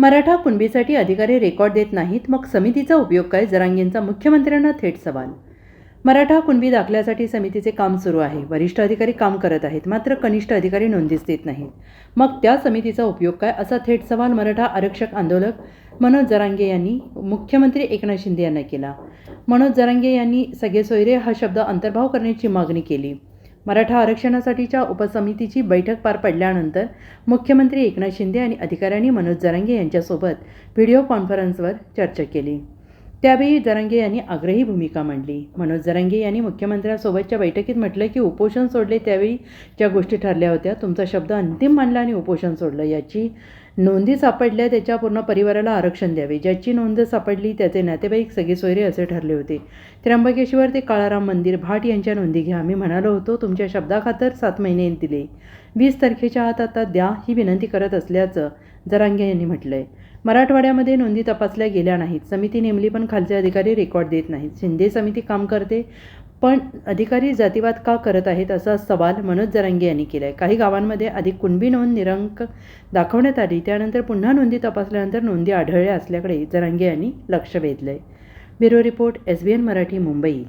मराठा कुणबीसाठी अधिकारी रेकॉर्ड देत नाहीत मग समितीचा उपयोग काय? जरांगेंचा मुख्यमंत्र्यांना थेट सवाल. मराठा कुणबी दाखल्यासाठी समितीचे काम सुरू आहे. वरिष्ठ अधिकारी काम करत आहेत मात्र कनिष्ठ अधिकारी नोंदीच देत नाहीत. मग त्या समितीचा उपयोग काय? असा थेट सवाल मराठा आरक्षक आंदोलक मनोज जरांगे यांनी मुख्यमंत्री एकनाथ शिंदे यांना केला. मनोज जरांगे यांनी सगळे सोयरे हा शब्द अंतर्भाव करण्याची मागणी केली. मराठा आरक्षणासाठीच्या उपसमितीची बैठक पार पडल्यानंतर मुख्यमंत्री एकनाथ शिंदे आणि अधिकाऱ्यांनी मनोज जरांगे यांच्यासोबत व्हिडिओ कॉन्फरन्सवर चर्चा केली. त्यावेळी जरांगे यांनी आग्रही भूमिका मांडली. मनोज जरांगे यांनी मुख्यमंत्र्यांसोबतच्या बैठकीत म्हटलं की उपोषण सोडले त्यावेळी ज्या गोष्टी ठरल्या होत्या तुमचा शब्द अंतिम मानला आणि उपोषण सोडलं याची नोंदी सापडल्या त्याच्या पूर्ण परिवाराला आरक्षण द्यावे. ज्याची नोंद सापडली त्याचे नातेवाईक सगळे सोयरे असे ठरले होते. त्र्यंबकेश्वर ते काळाराम मंदिर भाट यांच्या नोंदी घ्या. आम्ही म्हणालो होतो तुमच्या शब्दाखातर सात महिने दिले. वीस तारखेच्या आत आता द्या ही विनंती करत असल्याचं जरांगे यांनी म्हटलं आहे मराठवाड्यामध्ये नोंदी तपासल्या गेल्या नाहीत. समिती नेमली पण खालचे अधिकारी रेकॉर्ड देत नाहीत. शिंदे समिती काम करते पण अधिकारी जातीवाद का करत आहेत असा सवाल मनोज जरांगे यांनी केला आहे काही गावांमध्ये आधी कुणबी नोंद निरंक दाखवण्यात आली. त्यानंतर पुन्हा नोंदी तपासल्यानंतर नोंदी आढळल्या असल्याकडे जरांगे यांनी लक्ष वेधलं आहे bureau report S B N Marathi Mumbai.